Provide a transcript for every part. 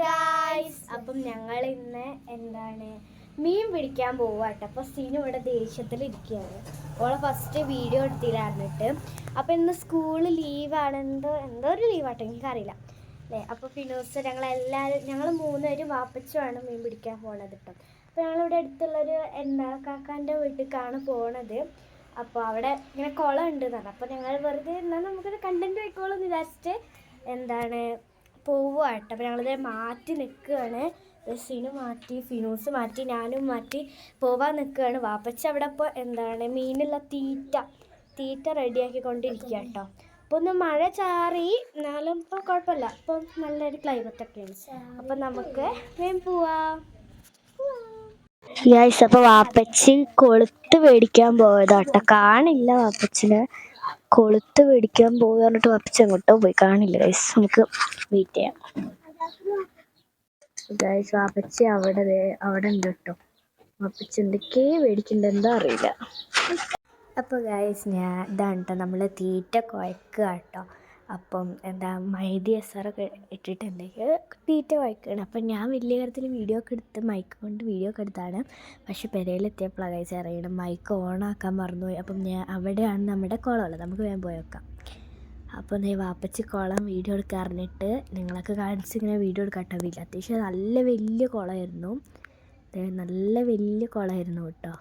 Guys അപ്പം ഞങ്ങൾ ഇന്ന് എന്താണ്? മീൻ പിടിക്കാൻ പോവാട്ടോ അപ്പൊ സീനു ഇവിടെ ദേഷ്യത്തിൽ ഇരിക്കുകയാണ് ഓളെ ഫസ്റ്റ് വീഡിയോ എടുത്തില്ലായിരുന്നിട്ട്. അപ്പൊ ഇന്ന് സ്കൂൾ ലീവാണ് എന്തോ എന്തോ ഒരു ലീവാട്ടോ എനിക്കറിയില്ല. അല്ലേ? അപ്പൊ ഫിനോസ് ഞങ്ങൾ എല്ലാവരും ഞങ്ങൾ മൂന്നുപേരും വാപ്പച്ചുമാണ് മീൻ പിടിക്കാൻ പോണത് കേട്ടോ അപ്പൊ ഞങ്ങളിവിടെ അടുത്തുള്ളൊരു എന്താ കാക്കാന്റെ വീട്ടിലേക്കാണ് പോണത്. അപ്പോൾ അവിടെ ഇങ്ങനെ കുളം ഉണ്ട് എന്നാണ് അപ്പോൾ ഞങ്ങൾ വെറുതെ എന്നാൽ നമുക്കൊരു കണ്ടന്റ് ആയിക്കോളും എന്ന് വിചാരിച്ചിട്ട് എന്താണ് പോവുകയാട്ടോ അപ്പോൾ ഞങ്ങളിത് മാറ്റി നിൽക്കുകയാണ്. ബസ്സിന് മാറ്റി ഫിനൂസ് മാറ്റി ഞാനും മാറ്റി പോവാൻ നിൽക്കുകയാണ്. വാപ്പച്ച അവിടെ ഇപ്പോൾ എന്താണ്? മീനുള്ള തീറ്റ തീറ്റ റെഡിയാക്കിക്കൊണ്ടിരിക്കുക കേട്ടോ. അപ്പോൾ ഒന്ന് മഴ ചാറി എന്നാലും ഇപ്പോൾ കുഴപ്പമില്ല. ഇപ്പോൾ നല്ലൊരു ക്ലൈമറ്റ് ഒക്കെയാണ് അപ്പോൾ നമുക്ക് വേഗം പോവാം. ഗ്യാസ് അപ്പോൾ വാപ്പച്ചി കൊളുത്ത് മേടിക്കാൻ പോയതാട്ടോ കാണില്ല വാപ്പച്ചിനെ. കൊളുത്ത് മേടിക്കാൻ പോകുക പറഞ്ഞിട്ട് വാപ്പച്ചി അങ്ങോട്ടോ പോയി. കാണില്ല ഗൈസ് നമുക്ക് വെയിറ്റ് ചെയ്യാം. ഗൈസ് അപ്പച്ച അവിടെ അവിടെ ഉണ്ട് കേട്ടോ. അപ്പച്ച എന്തൊക്കെയോ മേടിക്കണ്ടെന്താ അറിയില്ല. അപ്പോൾ ഗൈസ് ഞാൻ ഇതാണ് കേട്ടോ നമ്മൾ തീറ്റ കുഴക്കുക കേട്ടോ അപ്പം എന്താ മൈദി അസാറൊക്കെ ഇട്ടിട്ടുണ്ടെങ്കിൽ തീറ്റ കുഴക്കുകയാണ് അപ്പം ഞാൻ വലിയ കാര്യത്തിൽ വീഡിയോ ഒക്കെ എടുത്ത് മൈക്ക് കൊണ്ട് വീഡിയോ ഒക്കെ എടുത്താണ്. പക്ഷെ പെരയിലെത്തിയപ്പോഴാണ് അതായത് അറിയണം മൈക്ക് ഓൺ ആക്കാൻ മറന്നുപോയി. അപ്പം ഞാൻ അവിടെയാണ് നമ്മുടെ കുളമുള്ളത് നമുക്ക് വേഗം പോയി വെക്കാം അപ്പോൾ നീ വാപ്പച്ചി കുളം വീഡിയോ എടുക്കാൻ അറിഞ്ഞിട്ട് നിങ്ങളൊക്കെ കാണിച്ച് ഇങ്ങനെ വീഡിയോ എടുക്കാൻ കേട്ടോ അത്യാവശ്യം നല്ല വലിയ കുളമായിരുന്നു. നല്ല വലിയ കുളമായിരുന്നു കേട്ടോ.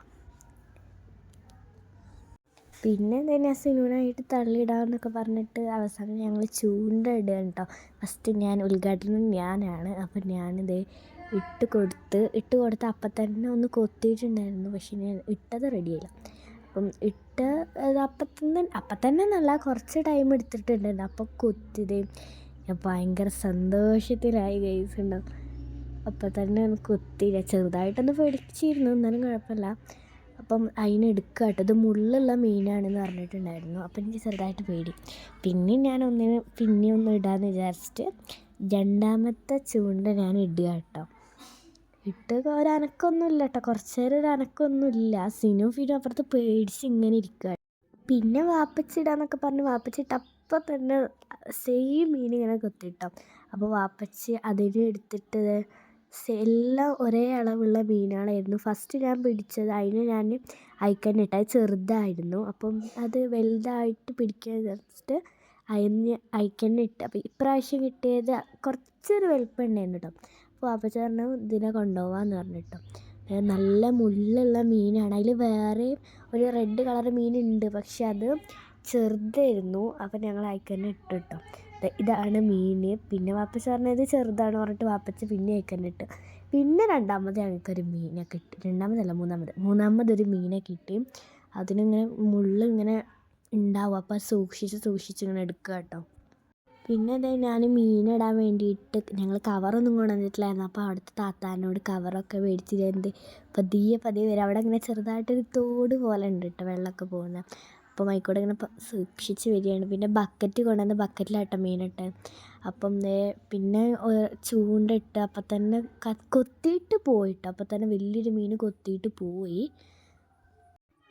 പിന്നെ എന്താ സിനുവിനായിട്ട് തള്ളിയിടാമെന്നൊക്കെ പറഞ്ഞിട്ട് അവസാനം ഞങ്ങൾ ചൂണ്ട ഇടുകയാണ് കേട്ടോ ഫസ്റ്റ് ഞാൻ ഉദ്ഘാടനം ഞാനാണ്. അപ്പം ഞാനിത് ഇട്ട് കൊടുത്ത് ഇട്ട് കൊടുത്ത് അപ്പം തന്നെ ഒന്ന് കൊത്തിയിട്ടുണ്ടായിരുന്നു. പക്ഷെ ഞാൻ ഇട്ടത് റെഡിയായില്ല അപ്പം ഇട്ട് അപ്പം തന്നെ അപ്പം തന്നെ നല്ല കുറച്ച് ടൈം എടുത്തിട്ടുണ്ടായിരുന്നു. അപ്പം കൊത്തിയത് ഞാൻ ഭയങ്കര സന്തോഷത്തിലായി ഗൈസ് ഉണ്ടാവും അപ്പം തന്നെ കൊത്തിയില്ല. ചെറുതായിട്ടൊന്ന് പേടിച്ചിരുന്നു. എന്നാലും കുഴപ്പമില്ല. അപ്പം അതിനെ എടുക്കുക കേട്ടോ ഇത് മുള്ളുള്ള മീനാണെന്ന് പറഞ്ഞിട്ടുണ്ടായിരുന്നു. അപ്പം എനിക്ക് ചെറുതായിട്ട് പേടി. പിന്നെ ഞാൻ ഒന്നിന് പിന്നെ ഒന്ന് ഇടാമെന്ന് വിചാരിച്ചിട്ട് രണ്ടാമത്തെ ചൂണ്ട ഞാൻ ഇടുക കേട്ടോ ഇട്ട് ഒരനക്കൊന്നുമില്ല കേട്ടോ കുറച്ച് നേരം ഒരു അനക്കൊന്നുമില്ല സിനു ഫിനു അപ്പുറത്ത് പേടിച്ച് ഇങ്ങനെ ഇരിക്കുക പിന്നെ വാപ്പച്ചിടാന്നൊക്കെ പറഞ്ഞ് വാപ്പച്ചിട്ട് അപ്പം തന്നെ സെയിം മീൻ ഇങ്ങനെ കൊത്തിട്ടോ അപ്പോൾ വാപ്പച്ചി അതിനെ എടുത്തിട്ട് എല്ലാം ഒരേ അളവുള്ള മീനുകളായിരുന്നു ഫസ്റ്റ് ഞാൻ പിടിച്ചത് അതിന് ഞാൻ അയക്കന്നിട്ട് അത് ചെറുതായിരുന്നു. അപ്പം അത് വലുതായിട്ട് പിടിക്കാൻ വിചാരിച്ചിട്ട് അതിന് അയക്കണിട്ട് അപ്പം ഇപ്രാവശ്യം കിട്ടിയത് കുറച്ചൊരു വലുപ്പമുണ്ടായിരുന്നു കേട്ടോ അപ്പോൾ വാപ്പച്ച പറഞ്ഞു ഇതിനെ കൊണ്ടുപോകാമെന്ന് പറഞ്ഞിട്ടോ നല്ല മുള്ളുള്ള മീനാണ്. അതിൽ വേറെ ഒരു റെഡ് കളർ മീനുണ്ട് പക്ഷെ അത് ചെറുതായിരുന്നു. അപ്പം ഞങ്ങൾ അയക്കന്നെ ഇട്ടു കേട്ടോ ഇതാണ് മീൻ. പിന്നെ വാപ്പച്ച പറഞ്ഞത് ചെറുതാണ് പറഞ്ഞിട്ട് വാപ്പച്ച പിന്നെ അയക്കാനിട്ട് പിന്നെ രണ്ടാമത് ഞങ്ങൾക്കൊരു മീനെ കിട്ടി. രണ്ടാമതല്ല മൂന്നാമത്. ഒരു മീനെ കിട്ടി. അതിനിങ്ങനെ മുള്ള് ഇങ്ങനെ ഉണ്ടാവും. അപ്പോൾ സൂക്ഷിച്ച് സൂക്ഷിച്ച് ഇങ്ങനെ എടുക്കുക കേട്ടോ. പിന്നെ അതെ ഞാൻ മീനിടാൻ വേണ്ടിയിട്ട് ഞങ്ങൾ കവറൊന്നും കൊണ്ടുവന്നിട്ടില്ലായിരുന്നു. അപ്പോൾ അവിടുത്തെ താത്താനോട് കവറൊക്കെ മേടിച്ചിട്ട് എന്ത് പതിയെ പതിയെ വരും. അവിടെ ഇങ്ങനെ ചെറുതായിട്ടൊരു തോട് പോലെ ഉണ്ട് കേട്ടോ വെള്ളമൊക്കെ പോകുന്നത്. അപ്പോൾ മൈക്കോടെ ഇങ്ങനെ സൂക്ഷിച്ച് വരികയാണ്. പിന്നെ ബക്കറ്റ് കൊണ്ടുവന്ന് ബക്കറ്റിലാട്ടോ മീനിട്ട് അപ്പം പിന്നെ ചൂണ്ടിട്ട് അപ്പം തന്നെ കൊത്തിയിട്ട് പോയിട്ട്. അപ്പം തന്നെ വലിയൊരു മീൻ കൊത്തിയിട്ട് പോയി.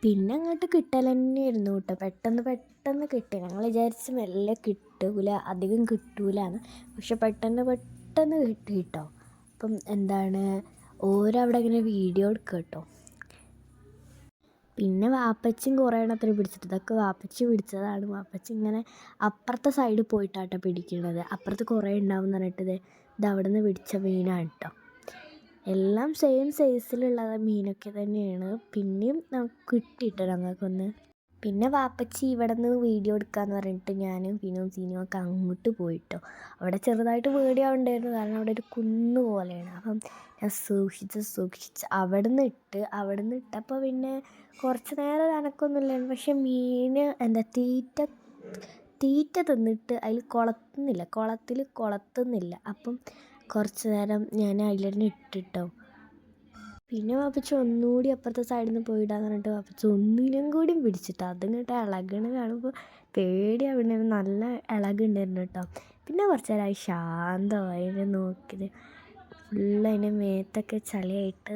പിന്നെ അങ്ങോട്ട് കിട്ടൽ തന്നെയായിരുന്നു കേട്ടോ. പെട്ടെന്ന് പെട്ടെന്ന് കിട്ടി. ഞങ്ങൾ വിചാരിച്ച് മെല്ലെ കിട്ടൂല. അധികം കിട്ടൂലെന്ന്. പക്ഷെ പെട്ടെന്ന് പെട്ടെന്ന് കിട്ടി കേട്ടോ. അപ്പം എന്താണ് ഓരോ അവിടെ ഇങ്ങനെ വീഡിയോ എടുക്കുക കേട്ടോ. പിന്നെ വാപ്പച്ചും കുറേ എണ്ണത്തിന് പിടിച്ചിട്ട് ഇതൊക്കെ വാപ്പച്ചി പിടിച്ചതാണ്. വാപ്പച്ചി ഇങ്ങനെ അപ്പുറത്തെ സൈഡിൽ പോയിട്ടാട്ടോ പിടിക്കുന്നത് അപ്പുറത്ത് കുറേ ഉണ്ടാവും എന്ന് പറഞ്ഞിട്ട് ഇത് ഇത് അവിടെ നിന്ന് പിടിച്ച മീനാണ് കേട്ടോ എല്ലാം സെയിം സൈസിലുള്ള മീനൊക്കെ തന്നെയാണ്. പിന്നെയും നമുക്ക് കിട്ടിയിട്ടോ ഞങ്ങൾക്കൊന്ന്. പിന്നെ വാപ്പച്ചി ഇവിടെ നിന്ന് വീഡിയോ എടുക്കാന്ന് പറഞ്ഞിട്ട് ഞാനും പിന്നും സീനും ഒക്കെ അങ്ങോട്ട് പോയിട്ടോ. അവിടെ ചെറുതായിട്ട് പേടിയാവുണ്ടായിരുന്നു. കാരണം അവിടെ ഒരു കുന്ന് പോലെയാണ്. അപ്പം ഞാൻ സൂക്ഷിച്ച് സൂക്ഷിച്ച് അവിടെ നിന്ന് ഇട്ട് അവിടെ നിന്ന് ഇട്ടപ്പോൾ പിന്നെ കുറച്ച് നേരം ഒരു അനക്കൊന്നുമില്ലായിരുന്നു. പക്ഷെ മീൻ എന്താ തീറ്റ തീറ്റ തിന്നിട്ട് അതിൽ കുളത്തുന്നില്ല. കുളത്തിൽ കുളത്തുന്നില്ല. അപ്പം കുറച്ച് നേരം ഞാൻ അതിൽ തന്നെ ഇട്ടിട്ടോ. പിന്നെ വാപ്പച്ചി ഒന്നുകൂടി അപ്പുറത്തെ സൈഡിൽ നിന്ന് പോയിടാന്ന് പറഞ്ഞിട്ട് വാപ്പച്ചി ഒന്നിനും പിടിച്ചിട്ട് പിടിച്ചിട്ടോ. അതിങ്ങോട്ട് ഇളകണ് കാണുമ്പോൾ പേടി പേടിയാവണ നല്ല ഇളകുണ്ടായിരുന്നു കേട്ടോ. പിന്നെ കുറച്ച് നേരമായി ശാന്തമായി നോക്കിയത്. ഫുള്ള് അതിന്റെ മേത്തൊക്കെ ചളിയായിട്ട്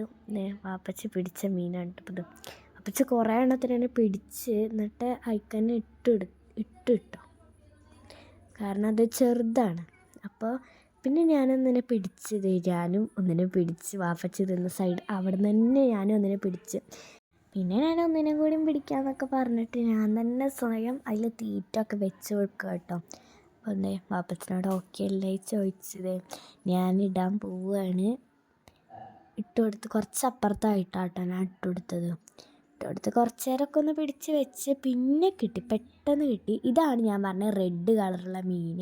വാപ്പച്ചി പിടിച്ച മീനാണ് ഇത്. കുറേ എണ്ണത്തിന് തന്നെ പിടിച്ച് എന്നിട്ട് അയക്കന്നെ ഇട്ട് ഇട്ട് ഇട്ടോ. കാരണം അത് ചെറുതാണ്. അപ്പോൾ പിന്നെ ഞാനൊന്നിനെ പിടിച്ച് ഞാനും ഒന്നിനെ പിടിച്ച് വാപ്പച്ചി തിന്ന സൈഡ് അവിടെ നിന്ന് തന്നെ ഞാനും ഒന്നിനെ പിടിച്ച്. പിന്നെ ഞാൻ ഒന്നിനെ കൂടിയും പിടിക്കാമെന്നൊക്കെ പറഞ്ഞിട്ട് ഞാൻ തന്നെ സ്വയം അതിൽ തീറ്റ ഒക്കെ വെച്ച് കൊടുക്കുക കേട്ടോ അപ്പോൾ എന്തേ വാപ്പച്ചനോട് ഓക്കെ അല്ലേ? ചോദിച്ചത്. ഞാൻ ഇടാൻ പോവുകയാണ് ഇട്ട് കൊടുത്ത് കുറച്ച് അപ്പുറത്തായിട്ടാട്ടോ ഞാൻ ഇട്ട് കൊടുത്തത്. ഇട്ട് കൊടുത്ത് കുറച്ച് നേരമൊക്കെ ഒന്ന് പിടിച്ച് വെച്ച് പിന്നെ കിട്ടി. പെട്ടെന്ന് കിട്ടി. ഇതാണ് ഞാൻ പറഞ്ഞ റെഡ് കളറുള്ള മീൻ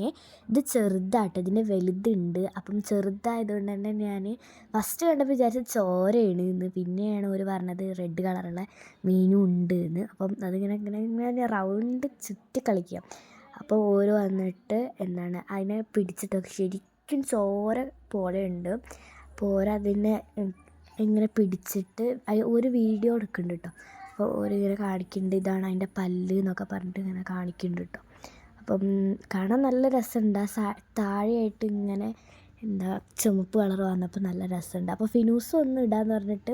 ഇത് ചെറുതാട്ടോ. ഇതിന്റെ വലുതുണ്ട്. അപ്പം ചെറുതായതുകൊണ്ട് തന്നെ ഞാൻ ഫസ്റ്റ് കണ്ടപ്പോൾ വിചാരിച്ച ചോരയാണ് എന്ന്. പിന്നെയാണ് അവർ പറഞ്ഞത് റെഡ് കളറുള്ള മീനും ഉണ്ട് എന്ന്. അപ്പം അതിങ്ങനെ ഇങ്ങനെ ഇങ്ങനെ റൗണ്ട് ചുറ്റി കളിക്കുക. അപ്പോൾ ഓര് വന്നിട്ട് എന്താണ് അതിനെ പിടിച്ചിട്ടൊക്കെ ശരിക്കും ചോര ഉണ്ട്. അപ്പോൾ ഓരതിനെ ഇങ്ങനെ പിടിച്ചിട്ട് ഒരു വീഡിയോ എടുക്കുന്നുണ്ട് കേട്ടോ. അപ്പോൾ ഓരോ ഇങ്ങനെ കാണിക്കുന്നുണ്ട് ഇതാണ് അതിന്റെ പല്ല് എന്നൊക്കെ പറഞ്ഞിട്ട് ഇങ്ങനെ കാണിക്കുന്നുണ്ട് കേട്ടോ. അപ്പം കാണാൻ നല്ല രസമുണ്ട്. ആ താഴെയായിട്ട് ഇങ്ങനെ എന്താ ചുമപ്പ് കളർ വന്നപ്പോൾ നല്ല രസമുണ്ട്. അപ്പോൾ ഫിനൂസ് ഒന്ന് ഇടാന്ന് പറഞ്ഞിട്ട്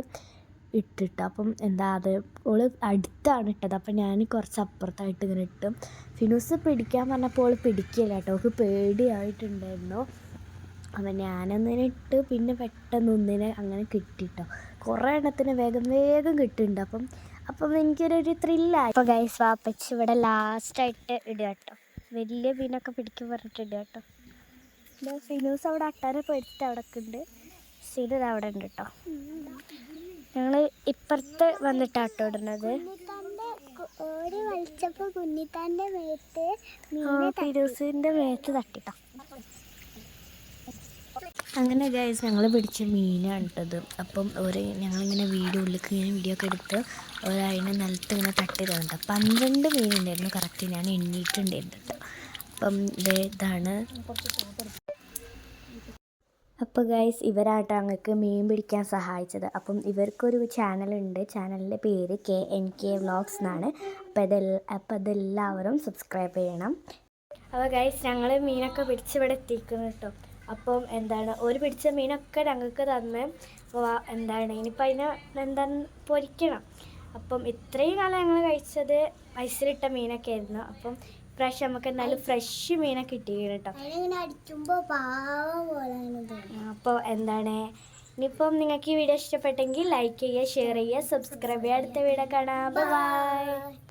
ഇട്ടിട്ട്. അപ്പം എന്താ അത് ഓൾ അടുത്താണ് ഇട്ടത്. അപ്പം ഞാൻ കുറച്ച് അപ്പുറത്തായിട്ട് ഇങ്ങനെ ഇട്ടു. ഫിനൂസ് പിടിക്കാൻ പറഞ്ഞപ്പോൾ ഓൾ പിടിക്കില്ല കേട്ടോ. അവൾക്ക് പേടിയായിട്ടുണ്ടായിരുന്നു. അപ്പം ഞാനൊന്നിനെ ഇട്ട് പിന്നെ പെട്ടെന്ന് ഒന്നിനെ അങ്ങനെ കിട്ടിട്ടോ. കുറേ എണ്ണത്തിന് വേഗം വേഗം കിട്ടുന്നുണ്ട് അപ്പം അപ്പം എനിക്കൊരു ത്രില്ലായി അപ്പോൾ ഗൈസ് വാപ്പച്ച് ഇവിടെ ലാസ്റ്റായിട്ട് ഇടുക കേട്ടോ. വലിയ മീനൊക്കെ പിടിക്കും പറഞ്ഞിട്ട് ഇടുക കേട്ടോ. ഫിനൂസ് അവിടെ അട്ടാനെ പേടിച്ചിട്ട് അവിടെ ഉണ്ട്. സീനത് അവിടെ ഉണ്ട് കേട്ടോ. ഞങ്ങൾ ഇപ്പുറത്ത് വന്നിട്ടാട്ടോ ഇടുന്നത്. ഓടി വലിച്ചപ്പോ കുഞ്ഞിത്താന്റെ മേത്ത് തട്ടിട്ടോ. അങ്ങനെ ഗൈസ് ഞങ്ങൾ പിടിച്ച മീനാണ് ഇട്ടത്. അപ്പം ഒരു ഞങ്ങളിങ്ങനെ വീഡിയോ ഉള്ളിലേക്ക് ഇങ്ങനെ വീഡിയോ ഒക്കെ എടുത്ത് ഒരതിനെ നിലത്ത് ഇങ്ങനെ തട്ടി തന്നിട്ട് പന്ത്രണ്ട് മീനുണ്ടായിരുന്നു. കറക്റ്റ് ഞാൻ എണ്ണീട്ടുണ്ടായിരുന്നു അപ്പം ഇതാണ് അപ്പോൾ ഗൈസ് ഇവരാട്ടോ ഞങ്ങൾക്ക് മീൻ പിടിക്കാൻ സഹായിച്ചത്. അപ്പം ഇവർക്കൊരു ചാനലുണ്ട് ചാനലിന്റെ പേര് കെ എൻ കെ വ്ളോഗ്സ് എന്നാണ്. അപ്പോൾ ഇതെല്ലാം അപ്പോൾ അതെല്ലാവരും സബ്സ്ക്രൈബ് ചെയ്യണം. അപ്പോൾ ഗൈസ് ഞങ്ങൾ മീനൊക്കെ പിടിച്ച് ഇവിടെ എത്തിക്കുന്നു കേട്ടോ. അപ്പം എന്താണ് ഒരു പിടിച്ച മീനൊക്കെ ഞങ്ങൾക്ക് തന്ന് എന്താണ് ഇനിയിപ്പോൾ അതിനെ എന്താ പൊരിക്കണം. അപ്പം ഇത്രയും കാലം ഞങ്ങൾ കഴിച്ചത് ഐസിലിട്ട മീനൊക്കെ ആയിരുന്നു അപ്പം ഇപ്രാവശ്യം നമുക്ക് നല്ല ഫ്രഷ് മീനൊക്കെ കിട്ടിയിരുന്നു കേട്ടോ. അപ്പോൾ എന്താണ്? ഇനിയിപ്പം നിങ്ങൾക്ക് ഈ വീഡിയോ ഇഷ്ടപ്പെട്ടെങ്കിൽ ലൈക്ക് ചെയ്യുക ഷെയർ ചെയ്യുക സബ്സ്ക്രൈബ് ചെയ്യുക. അടുത്ത വീഡിയോ കാണാം. ബൈ